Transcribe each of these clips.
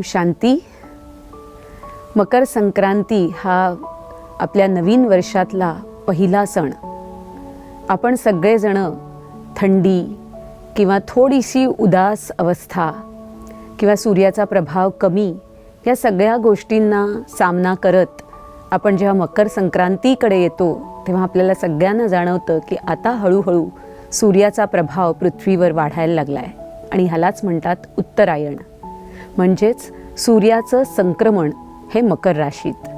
ओम शांती. मकर संक्रांती हा आपल्या नवीन वर्षातला पहिला सण. आपण सगळेजणं थंडी किंवा थोडीशी उदास अवस्था किंवा सूर्याचा प्रभाव कमी या सगळ्या गोष्टींना सामना करत आपण जेव्हा मकर संक्रांतीकडे येतो तेव्हा आपल्याला सगळ्यांना जाणवतं की आता हळूहळू सूर्याचा प्रभाव पृथ्वीवर वाढायला लागला आहे आणि ह्यालाच म्हणतात उत्तरायण. म्हणजेच सूर्याचं संक्रमण हे मकर राशीत.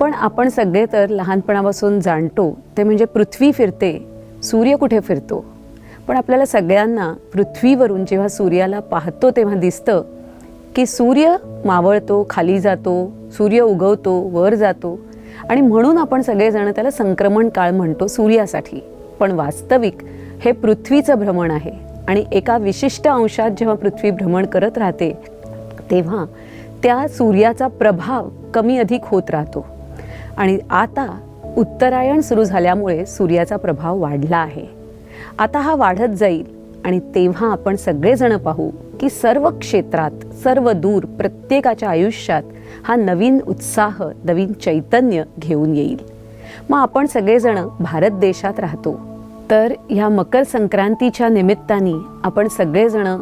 पण आपण सगळे तर लहानपणापासून जाणतो ते म्हणजे पृथ्वी फिरते सूर्य कुठे फिरतो? पण आपल्याला सगळ्यांना पृथ्वीवरून जेव्हा सूर्याला पाहतो तेव्हा दिसतं की सूर्य मावळतो खाली जातो सूर्य उगवतो वर जातो. आणि म्हणून आपण सगळेजण त्याला संक्रमण काळ म्हणतो सूर्यासाठी. पण वास्तविक हे पृथ्वीचं भ्रमण आहे आणि एका विशिष्ट अंशात जेव्हा पृथ्वी भ्रमण करत राहते तेव्हा त्या सूर्याचा प्रभाव कमी अधिक होत राहतो. आणि आता उत्तरायण सुरू झाल्यामुळे सूर्याचा प्रभाव वाढला आहे. आता हा वाढत जाईल आणि तेव्हा आपण सगळेजण पाहू की सर्व क्षेत्रात सर्व दूर प्रत्येकाच्या आयुष्यात हा नवीन उत्साह नवीन चैतन्य घेऊन येईल. मग आपण सगळेजण भारत देशात राहतो. तर ह्या मकर संक्रांतीच्या निमित्ताने आपण सगळेजण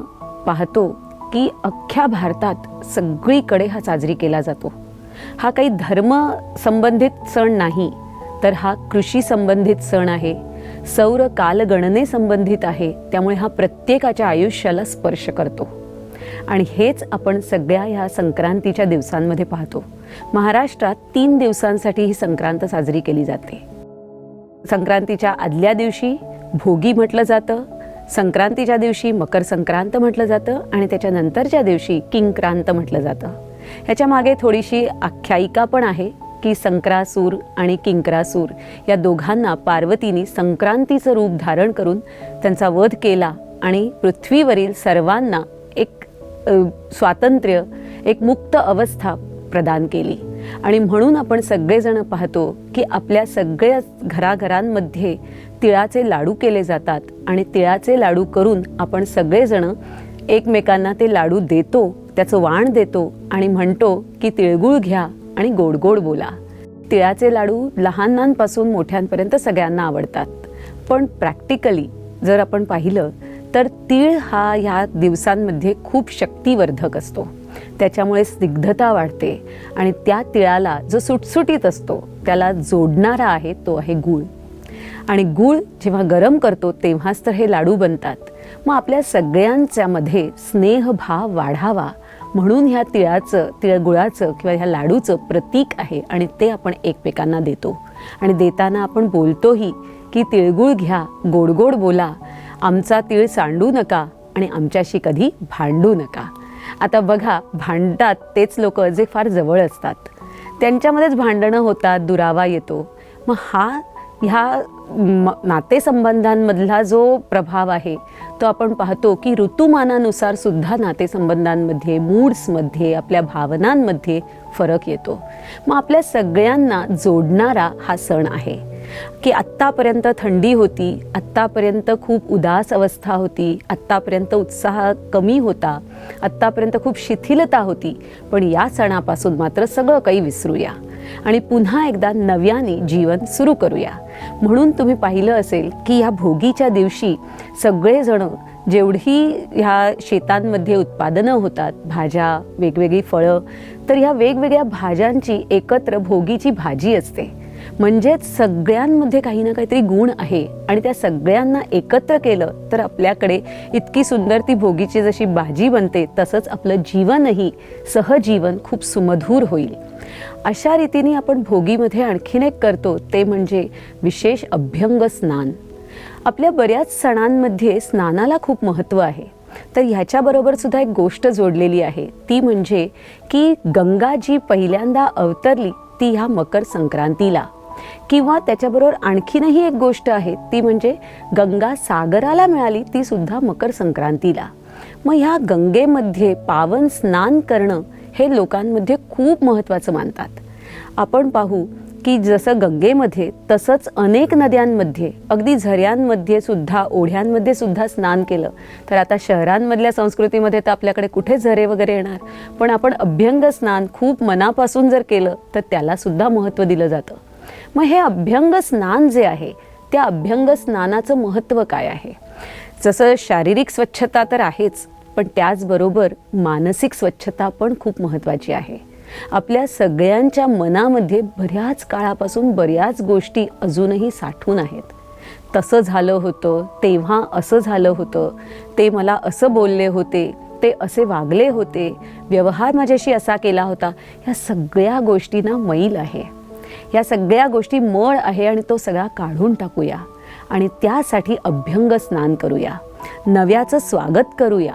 पाहतो की अख्ख्या भारतात सगळीकडे हा साजरी केला जातो. हा काही धर्म संबंधित सण नाही तर हा कृषी संबंधित सण आहे सौर कालगणने संबंधित आहे त्यामुळे हा प्रत्येकाच्या आयुष्याला स्पर्श करतो. आणि हेच आपण सगळ्या ह्या संक्रांतीच्या दिवसांमध्ये पाहतो. महाराष्ट्रात तीन दिवसांसाठी ही संक्रांत साजरी केली जाते. संक्रांतीच्या आदल्या दिवशी भोगी म्हटलं जातं संक्रांतीच्या दिवशी मकर संक्रांत म्हटलं जातं आणि त्याच्यानंतरच्या दिवशी किंक्रांत म्हटलं जातं. ह्याच्या मागे थोडीशी आख्यायिका पण आहे की संक्रासूर आणि किंक्रासूर या दोघांना पार्वतीने संक्रांतीचं रूप धारण करून त्यांचा वध केला आणि पृथ्वीवरील सर्वांना एक स्वातंत्र्य एक मुक्त अवस्था प्रदान केली. आणि म्हणून आपण सगळेजण पाहतो की आपल्या सगळ्या घराघरांमध्ये तिळाचे लाडू केले जातात आणि तिळाचे लाडू करून आपण सगळेजण एकमेकांना ते लाडू देतो त्याचं वाण देतो आणि म्हणतो की तिळगुळ घ्या आणि गोड गोड बोला. तिळाचे लाडू लहानांपासून मोठ्यांपर्यंत सगळ्यांना आवडतात. पण प्रॅक्टिकली जर आपण पाहिलं तर तीळ हा ह्या दिवसांमध्ये खूप शक्तिवर्धक असतो. त्याच्यामुळे स्निग्धता वाढते आणि त्या तिळाला जो सुटसुटीत असतो त्याला जोडणारा आहे तो आहे गूळ. आणि गूळ जेव्हा गरम करतो तेव्हाच तर हे लाडू बनतात. मग आपल्या सगळ्यांच्यामध्ये स्नेहभाव वाढावा. म्हणून ह्या तिळाचं तिळगुळाचं किंवा ह्या लाडूचं प्रतीक आहे आणि ते आपण एकमेकांना देतो. आणि देताना आपण बोलतोही की तिळगुळ घ्या गोड गोड बोला. आमचा तिळ सांडू नका आणि आमच्याशी कधी भांडू नका. आता बघा भांडतात तेच लोक जे फार जवळ असतात. त्यांच्यामध्येच भांडणं होतात दुरावा येतो. मग हा ह्या म नातेसंबंधांमधला जो प्रभाव आहे तो आपण पाहतो की ऋतुमानानुसार सुद्धा नातेसंबंधांमध्ये मूड्समध्ये आपल्या भावनांमध्ये फरक येतो. मग आपल्या सगळ्यांना जोडणारा हा सण आहे. की आत्तापर्यंत थंडी होती आत्तापर्यंत खूप उदास अवस्था होती आत्तापर्यंत उत्साह कमी होता आत्तापर्यंत खूप शिथिलता होती पण या सणापासून मात्र सगळं काही विसरूया. आणि पुन्हा एकदा नव्याने जीवन सुरू करूया. म्हणून तुम्ही पाहिलं असेल की ह्या भोगीच्या दिवशी सगळेजण जेवढी ह्या शेतांमध्ये उत्पादनं होतात भाज्या वेगवेगळी फळं तर ह्या वेगवेगळ्या भाज्यांची एकत्र भोगीची भाजी असते. म्हणजेच सगळ्यांमध्ये काही ना काहीतरी गुण आहे आणि त्या सगळ्यांना एकत्र केलं तर आपल्याकडे इतकी सुंदर ती भोगीची जशी भाजी बनते तसंच आपलं जीवनही सहजीवन खूप सुमधूर होईल. अशा रीतीने आपण भोगीमध्ये आणखीन एक करतो ते म्हणजे विशेष अभ्यंग स्नान. आपल्या बऱ्याच सणांमध्ये स्नानाला खूप महत्त्व आहे. तर ह्याच्याबरोबर सुद्धा एक गोष्ट जोडलेली आहे. ती म्हणजे की गंगा जी पहिल्यांदा अवतरली ती ह्या मकर संक्रांतीला. किंवा त्याच्याबरोबर आणखीनही एक गोष्ट आहे ती म्हणजे गंगा सागराला मिळाली ती सुद्धा मकर संक्रांतीला. मग ह्या गंगेमध्ये पावन स्नान करणं हे लोकांमध्ये खूप महत्त्वाचं मानतात. आपण पाहू की जसं गंगेमध्ये तसंच अनेक नद्यांमध्ये अगदी झऱ्यांमध्ये सुद्धा ओढ्यांमध्ये सुद्धा स्नान केलं. तर आता शहरांमधल्या संस्कृतीमध्ये तर आपल्याकडे कुठे झरे वगैरे येणार? पण आपण अभ्यंग स्नान खूप मनापासून जर केलं तर त्यालासुद्धा महत्त्व दिलं जातं. मग हे अभ्यंग स्नान जे आहे त्या अभ्यंग स्नानाचं महत्त्व काय आहे? जसं शारीरिक स्वच्छता तर आहेच पण त्याचबरोबर मानसिक स्वच्छता पण खूप महत्त्वाची आहे. आपल्या सगळ्यांच्या मनामध्ये बऱ्याच काळापासून बऱ्याच गोष्टी अजूनही साठून आहेत. तसं झालं होतं तेव्हा असं झालं होतं ते मला असं बोलले होते ते असे वागले होते. व्यवहार माझ्याशी असा केला होता ह्या सगळ्या गोष्टींना मैल आहे. ह्या सगळ्या गोष्टी मळ आहे आणि तो सगळा काढून टाकूया. आणि त्यासाठी अभ्यंग स्नान करूया. नव्याचं स्वागत करूया.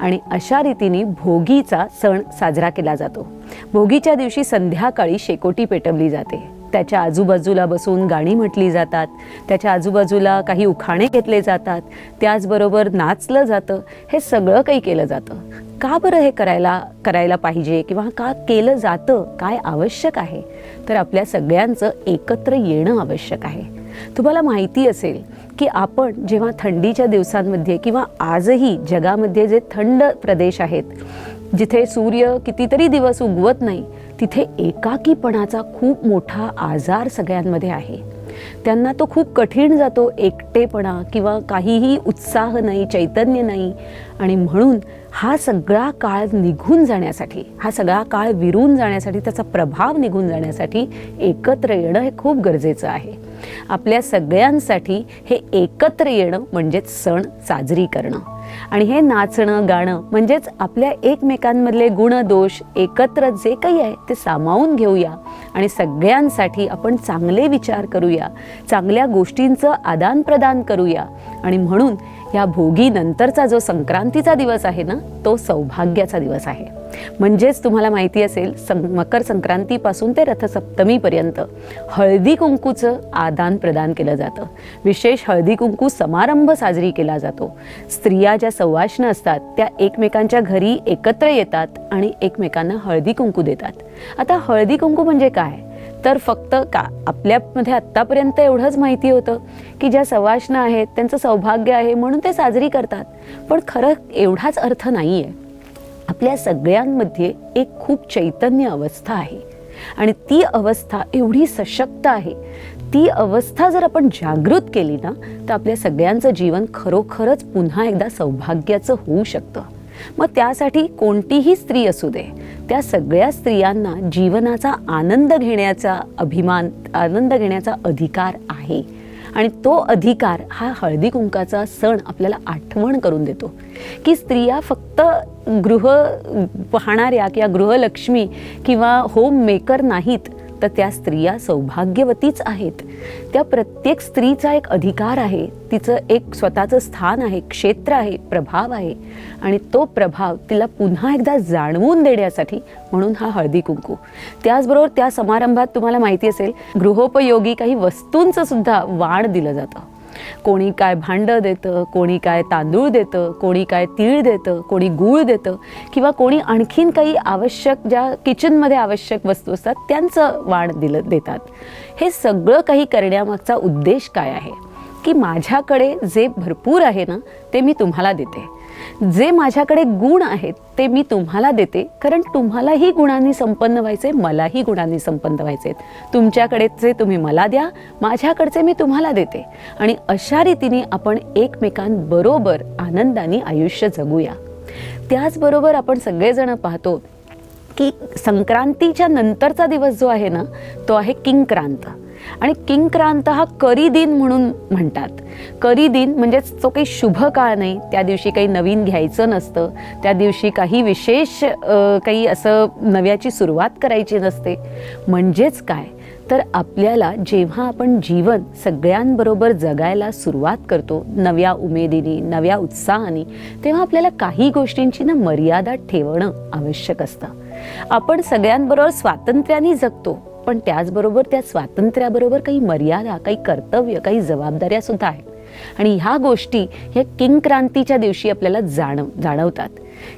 आणि अशा रीतीने भोगीचा सण साजरा केला जातो. भोगीच्या दिवशी संध्याकाळी शेकोटी पेटवली जाते. त्याच्या आजूबाजूला बसून गाणी म्हटली जातात. त्याच्या आजूबाजूला काही उखाणे घेतले जातात. त्याचबरोबर नाचलं जातं. हे सगळं काही केलं जातं. का बरं हे करायला करायला पाहिजे किंवा का केलं जातं? काय आवश्यक आहे? तर आपल्या सगळ्यांचं एकत्र येणं आवश्यक आहे. तुम्हाला माहिती असेल की आपण जेव्हा थंडीच्या दिवसांमध्ये किंवा आजही जगामध्ये जे थंड प्रदेश आहेत जिथे सूर्य कितीतरी दिवस उगवत नाही तिथे एकाकीपणाचा खूप मोठा आजार सगळ्यांमध्ये आहे. त्यांना तो खूप कठीण जातो एकटेपणा किंवा काहीही उत्साह नाही चैतन्य नाही. आणि म्हणून हा सगळा काळ निघून जाण्यासाठी हा सगळा काळ विरून जाण्यासाठी त्याचा प्रभाव निघून जाण्यासाठी एकत्र येणं हे खूप गरजेचं आहे. आपल्या सगळ्यांसाठी हे एकत्र येणं म्हणजेच सण साजरी करणं. आणि हे नाचणं गाणं म्हणजेच आपल्या एकमेकांमधले गुणदोष एकत्र जे काही आहे ते सामावून घेऊया आणि सगळ्यांसाठी आपण चांगले विचार करूया चांगल्या गोष्टींचं आदानप्रदान करूया आणि म्हणून या भोगी नंतरचा जो संक्रांतीचा दिवस आहे ना तो सौभाग्याचा दिवस आहे. म्हणजेच तुम्हाला माहिती असेल सं मकर संक्रांतीपासून ते रथसप्तमीपर्यंत हळदी कुंकूचं आदान प्रदान केलं जातं. विशेष हळदी कुंकू समारंभ साजरी केला जातो. स्त्रिया ज्या सवाष्ण असतात त्या एकमेकांच्या घरी एकत्र येतात आणि एकमेकांना हळदी कुंकू देतात. आता हळदी कुंकू म्हणजे काय? तर फक्त का आपल्यामध्ये आत्तापर्यंत एवढंच माहिती होतं की ज्या सवाष्ण आहेत त्यांचं सौभाग्य आहे म्हणून ते साजरी करतात. पण खरं एवढाच अर्थ नाही आहे आपल्या सगळ्यांमध्ये एक खूप चैतन्य अवस्था आहे. आणि ती अवस्था एवढी सशक्त आहे. ती अवस्था जर आपण जागृत केली ना तर आपल्या सगळ्यांचं जीवन खरोखरच पुन्हा एकदा सौभाग्याचं होऊ शकतं. मग त्यासाठी कोणतीही स्त्री असू दे. त्या सगळ्या स्त्रियांना जीवनाचा आनंद घेण्याचा अभिमान आनंद घेण्याचा अधिकार आहे. आणि तो अधिकार हा हळदी कुंकाचा सण आपल्याला आठवण करून देतो. की स्त्रिया फक्त गृह पाहणाऱ्या किंवा गृहलक्ष्मी किंवा होम मेकर नाहीत. तर त्या स्त्रिया सौभाग्यवतीच आहेत. त्या प्रत्येक स्त्रीचा एक अधिकार आहे. तिचं एक स्वतःचं स्थान आहे क्षेत्र आहे प्रभाव आहे. आणि तो प्रभाव तिला पुन्हा एकदा जाणवून देण्यासाठी म्हणून हा हळदी कुंकू. त्याचबरोबर त्या समारंभात तुम्हाला माहिती असेल गृहोपयोगी काही वस्तूंचं सुद्धा वाण दिलं जातं. कोणी काय भांडं देतं कोणी काय तांदूळ देतं कोणी काय तीळ देतं कोणी गूळ देतं किंवा कोणी आणखीन काही आवश्यक ज्या किचनमध्ये आवश्यक वस्तू असतात त्यांचं वाण दिलं देतात. हे सगळं काही करण्यामागचा उद्देश काय आहे? की माझ्याकडे जे भरपूर आहे ना ते मी तुम्हाला देते. जे माझ्याकडे गुण आहेत ते मी तुम्हाला देते. कारण तुम्हालाही गुणांनी संपन्न व्हायचे मलाही गुणांनी संपन्न व्हायचे. तुमच्याकडेचे तुम्ही मला द्या माझ्याकडचे मी तुम्हाला देते. आणि अशा रीतीने आपण एकमेकांबरोबर आनंदाने आयुष्य जगूया. त्याचबरोबर आपण सगळेजण पाहतो की संक्रांतीच्या नंतरचा दिवस जो आहे ना तो आहे किंक्रांत. आणि किंक्रांत हा करी दिन म्हणून म्हणतात. करी दिन म्हणजेच तो काही शुभ काळ नाही. त्या दिवशी काही नवीन घ्यायचं नसतं. त्या दिवशी काही विशेष काही असं नव्याची सुरुवात करायची नसते. म्हणजेच काय? तर आपल्याला जेव्हा आपण जीवन सगळ्यांबरोबर जगायला सुरुवात करतो नव्या उमेदीने नव्या उत्साहाने तेव्हा आपल्याला काही गोष्टींची ना मर्यादा ठेवणं आवश्यक असतं. आपण सगळ्यांबरोबर स्वातंत्र्याने जगतो. पण त्याचबरोबर त्या स्वातंत्र्याबरोबर काही मर्यादा काही कर्तव्य काही जबाबदाऱ्या सुद्धा आहेत. आणि ह्या गोष्टी ह्या किंक्रांतीच्या दिवशी आपल्याला जाणव जाणवतात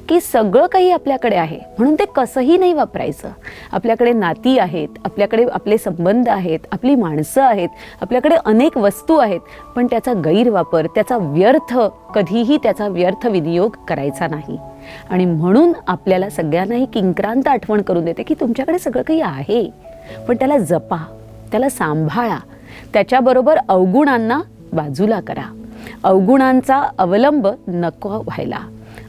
की सगळं काही आपल्याकडे आहे. म्हणून ते कसंही नाही वापरायचं. आपल्याकडे नाती आहेत आपल्याकडे आपले संबंध आहेत आपली माणसं आहेत आपल्याकडे अनेक वस्तू आहेत पण त्याचा गैरवापर त्याचा व्यर्थ कधीही त्याचा व्यर्थ विनियोग करायचा नाही. आणि म्हणून आपल्याला सगळ्यांनाही किंक्रांत आठवण करून देते की तुमच्याकडे सगळं काही आहे. पण त्याला जपा त्याला सांभाळा. त्याच्याबरोबर अवगुणांना बाजूला करा. अवगुणांचा अवलंब नको व्हायला.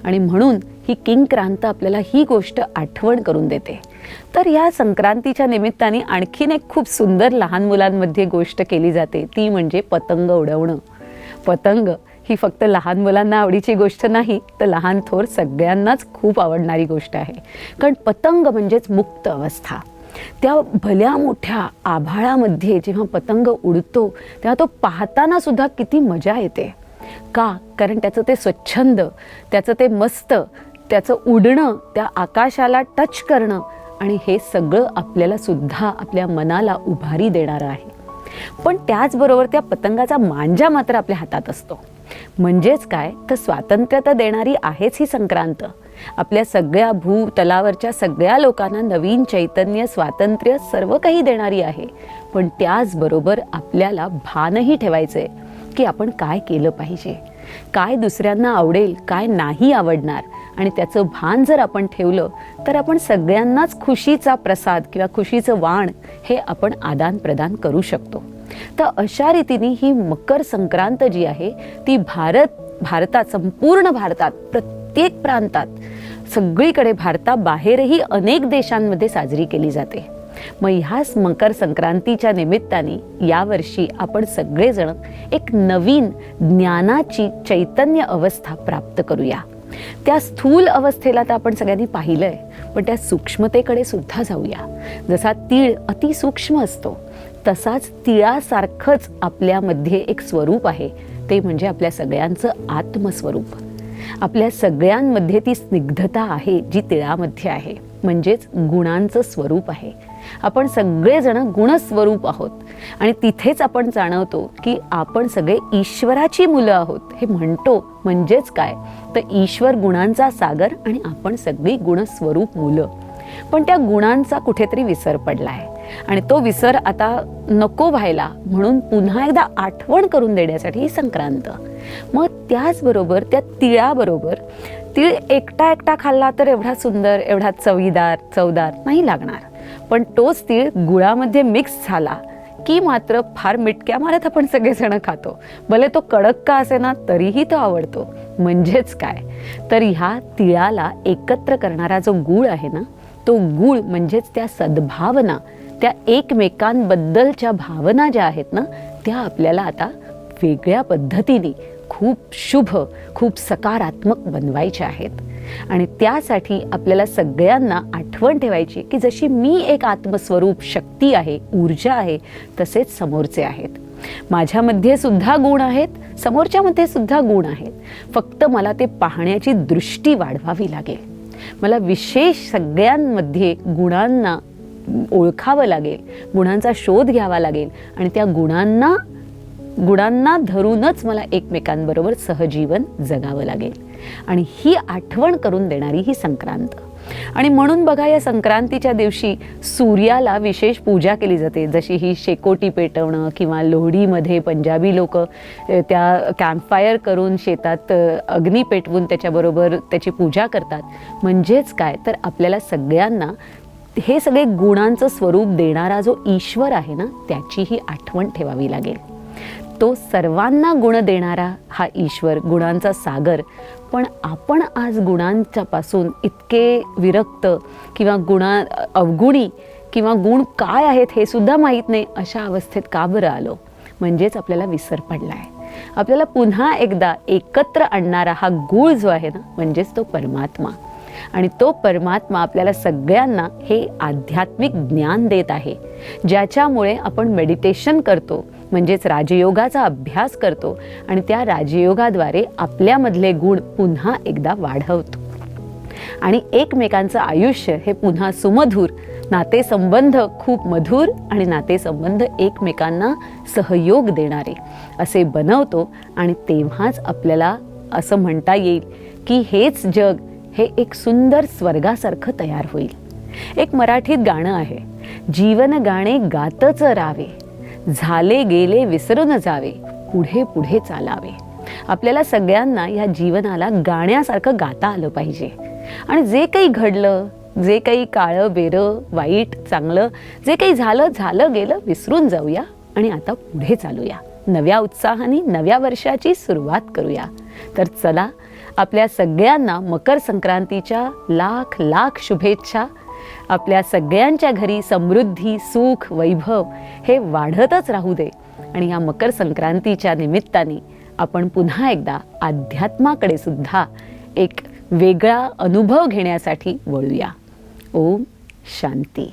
आणि म्हणून ही किंक्रांत आपल्याला ही गोष्ट आठवण करून देते. तर या संक्रांतीच्या निमित्ताने आणखीन एक खूप सुंदर लहान मुलांमध्ये गोष्ट केली जाते. ती म्हणजे पतंग उडवणं. पतंग ही फक्त लहान मुलांना आवडीची गोष्ट नाही तर लहान थोर सगळ्यांनाच खूप आवडणारी गोष्ट आहे. कारण पतंग म्हणजेच मुक्त अवस्था. त्या भल्या मोठ्या आभाळामध्ये जेव्हा पतंग उडतो तेव्हा तो पाहताना सुद्धा किती मजा येते. का? कारण त्याचं ते स्वच्छंद त्याचं ते मस्त त्याचं उडणं त्या आकाशाला टच करणं आणि हे सगळं आपल्याला सुद्धा आपल्या मनाला उभारी देणारं आहे. पण त्याचबरोबर त्या पतंगाचा मांजा मात्र आपल्या हातात असतो. म्हणजेच काय? तर स्वातंत्र्य तर देणारी आहेच ही संक्रांत. आपल्या सगळ्या भूतलावरच्या सगळ्या लोकांना नवीन चैतन्य स्वातंत्र्य सर्व काही देणारी आहे. पण त्याचबरोबर आपल्याला भानही ठेवायचं आहे की आपण काय केलं पाहिजे? काय दुसऱ्यांना आवडेल काय नाही आवडणार? आणि त्याचं भान जर आपण ठेवलं तर आपण सगळ्यांनाच खुशीचा प्रसाद किंवा खुशीचं वाण हे आपण आदान प्रदान करू शकतो. तर अशा रीतीने ही मकर संक्रांत जी आहे ती भारत भारतात संपूर्ण भारतात प्रत्येक प्रांतात. सगळीकडे भारताबाहेरही अनेक देशांमध्ये साजरी केली जाते. मग ह्याच मकर संक्रांतीच्या निमित्ताने यावर्षी आपण सगळेजण एक नवीन ज्ञानाची चैतन्य अवस्था प्राप्त करूया. त्या स्थूल अवस्थेला तर आपण सगळ्यांनी पाहिलंय पण त्या सूक्ष्मतेकडे सुद्धा जाऊया. जसा तीळ अतिसूक्ष्म असतो तसाच तिळासारखंच आपल्यामध्ये एक स्वरूप आहे ते म्हणजे आपल्या सगळ्यांचं आत्मस्वरूप. आपल्या सगळ्यांमध्ये ती स्निग्धता आहे जी तिळामध्ये आहे. म्हणजेच गुणांचं स्वरूप आहे. आपण सगळेजण गुणस्वरूप आहोत. आणि तिथेच आपण जाणवतो की आपण सगळे ईश्वराची मुलं आहोत. हे म्हणतो म्हणजेच काय? तर ईश्वर गुणांचा सागर आणि आपण सगळी गुणस्वरूप मुलं. पण त्या गुणांचा कुठेतरी विसर पडला आहे आणि तो विसर आता नको व्हायला म्हणून पुन्हा एकदा आठवण करून देण्यासाठी ही संक्रांत. मग त्याचबरोबर त्या तिळाबरोबर तीळ एकटा एकटा खाल्ला तर एवढा सुंदर एवढा चवीदार चवदार नाही लागणार. पण तोच तीळ गुळामध्ये मिक्स झाला की मात्र फार मिटक्या मारत आपण सगळेजण खातो. भले तो कडक का असे ना तरीही तो आवडतो. म्हणजेच काय? तर ह्या तिळाला एकत्र करणारा जो गूळ आहे ना तो गूळ म्हणजेच त्या सद्भावना. त्या एकमेकांबद्दलच्या भावना ज्या आहेत ना त्या आपल्याला आता वेगळ्या पद्धतीने खूप शुभ खूप सकारात्मक बनवायच्या आहेत. आणि त्यासाठी आपल्याला सगळ्यांना आठवण ठेवायची की जशी मी एक आत्मस्वरूप शक्ती आहे ऊर्जा आहे तसेच समोरचे आहेत. माझ्यामध्ये सुद्धा गुण आहेत समोरच्यामध्ये सुद्धा गुण आहेत. फक्त मला ते पाहण्याची दृष्टी वाढवावी लागेल. मला विशेष सगळ्यांमध्ये गुणांना ओळखावं लागेल गुणांचा शोध घ्यावा लागेल आणि त्या गुणांना गुणांना धरूनच मला एकमेकांबरोबर सहजीवन जगावं लागेल. आणि ही आठवण करून देणारी ही संक्रांत. आणि म्हणून बघा या संक्रांतीच्या दिवशी सूर्याला विशेष पूजा केली जाते. जशी ही शेकोटी पेटवणं किंवा लोहडीमध्ये पंजाबी लोक त्या कॅम्पफायर करून शेतात अग्नी पेटवून त्याच्याबरोबर त्याची पूजा करतात. म्हणजेच काय? तर आपल्याला सगळ्यांना हे सगळे गुणांचं स्वरूप देणारा जो ईश्वर आहे ना त्याचीही आठवण ठेवावी लागेल. तो सर्वांना गुण देणारा हा ईश्वर गुणांचा सागर. पण आपण आज गुणांच्या पासून इतके विरक्त किंवा गुणा अवगुणी किंवा गुण काय आहेत हे सुद्धा माहीत नाही अशा अवस्थेत का बरं आलो? म्हणजेच आपल्याला विसर पडला आहे आपल्याला पुन्हा एकदा एकत्र आणणारा हा गुळ जो आहे ना म्हणजेच तो परमात्मा. आणि तो परमात्मा आपल्याला सगळ्यांना हे आध्यात्मिक ज्ञान देत आहे. ज्याच्यामुळे आपण मेडिटेशन करतो म्हणजेच राजयोगाचा अभ्यास करतो आणि त्या राजयोगाद्वारे आपल्यामधले गुण पुन्हा एकदा वाढवतो. आणि एकमेकांचं आयुष्य हे पुन्हा सुमधूर नातेसंबंध खूप मधुर आणि नातेसंबंध एकमेकांना सहयोग देणारे असे बनवतो आणि तेव्हाच आपल्याला असं म्हणता येईल की हेच जग हे एक सुंदर स्वर्गासारखं तयार होईल. एक मराठीत गाणं आहे जीवन गाणे गातच रावे झाले गेले विसरून जावे पुढे पुढे चालावे. आपल्याला सगळ्यांना या जीवनाला गाण्यासारखं गाता आलं पाहिजे. आणि जे काही घडलं जे काही काळं बेरं वाईट चांगलं जे काही झालं झालं गेलं विसरून जाऊया आणि आता पुढे चालूया. नव्या उत्साहाने नव्या वर्षाची सुरुवात करूया. तर चला आपल्या सगळ्यांना मकर संक्रांतीच्या लाख लाख शुभेच्छा. आपल्या सगळ्यांच्या घरी समृद्धी सुख वैभव हे वाढतच राहू दे. आणि या मकर संक्रांतीच्या निमित्ताने आपण पुन्हा एकदा अध्यात्माकडे सुद्धा एक वेगळा अनुभव घेण्यासाठी वळूया. ओम शांती.